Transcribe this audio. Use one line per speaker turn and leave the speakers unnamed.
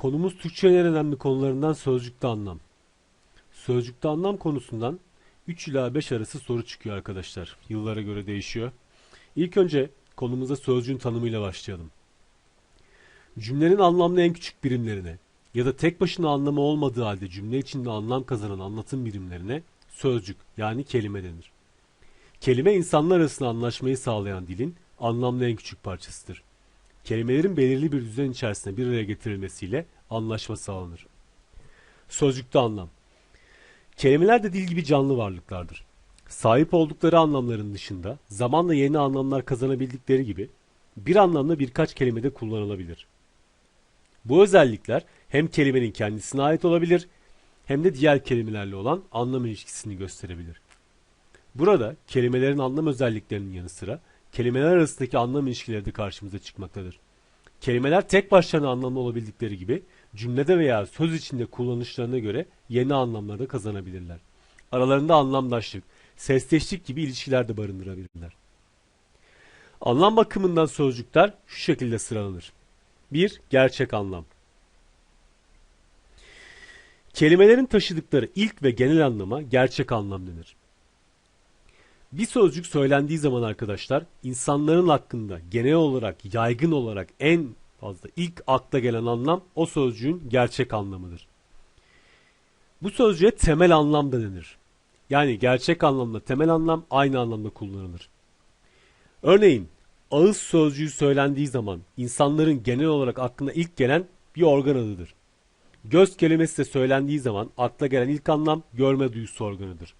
Konumuz Türkçenin en önemli konularından sözcükte anlam. Sözcükte anlam konusundan 3 ila 5 arası soru çıkıyor arkadaşlar. Yıllara göre değişiyor. İlk önce konumuza sözcüğün tanımıyla başlayalım. Cümlenin anlamlı en küçük birimlerine ya da tek başına anlamı olmadığı halde cümle içinde anlam kazanan anlatım birimlerine sözcük yani kelime denir. Kelime insanlar arasında anlaşmayı sağlayan dilin anlamlı en küçük parçasıdır. Kelimelerin belirli bir düzen içerisinde bir araya getirilmesiyle anlaşma sağlanır. Sözcükte anlam. Kelimeler de dil gibi canlı varlıklardır. Sahip oldukları anlamların dışında zamanla yeni anlamlar kazanabildikleri gibi bir anlamda birkaç kelimede kullanılabilir. Bu özellikler hem kelimenin kendisine ait olabilir hem de diğer kelimelerle olan anlam ilişkisini gösterebilir. Burada kelimelerin anlam özelliklerinin yanı sıra kelimeler arasındaki anlam ilişkileri de karşımıza çıkmaktadır. Kelimeler tek başlarına anlamlı olabildikleri gibi cümlede veya söz içinde kullanışlarına göre yeni anlamlar da kazanabilirler. Aralarında anlamdaşlık, sesleşlik gibi ilişkiler de barındırabilirler. Anlam bakımından sözcükler şu şekilde sıralanır. 1. Gerçek anlam. Kelimelerin taşıdıkları ilk ve genel anlama gerçek anlam denir. Bir sözcük söylendiği zaman arkadaşlar insanların hakkında genel olarak yaygın olarak en fazla ilk akla gelen anlam o sözcüğün gerçek anlamıdır. Bu sözcüğe temel anlam da denir. Yani gerçek anlamda temel anlam aynı anlamda kullanılır. Örneğin ağız sözcüğü söylendiği zaman insanların genel olarak aklına ilk gelen bir organ adıdır. Göz kelimesi de söylendiği zaman akla gelen ilk anlam görme duyusu organıdır.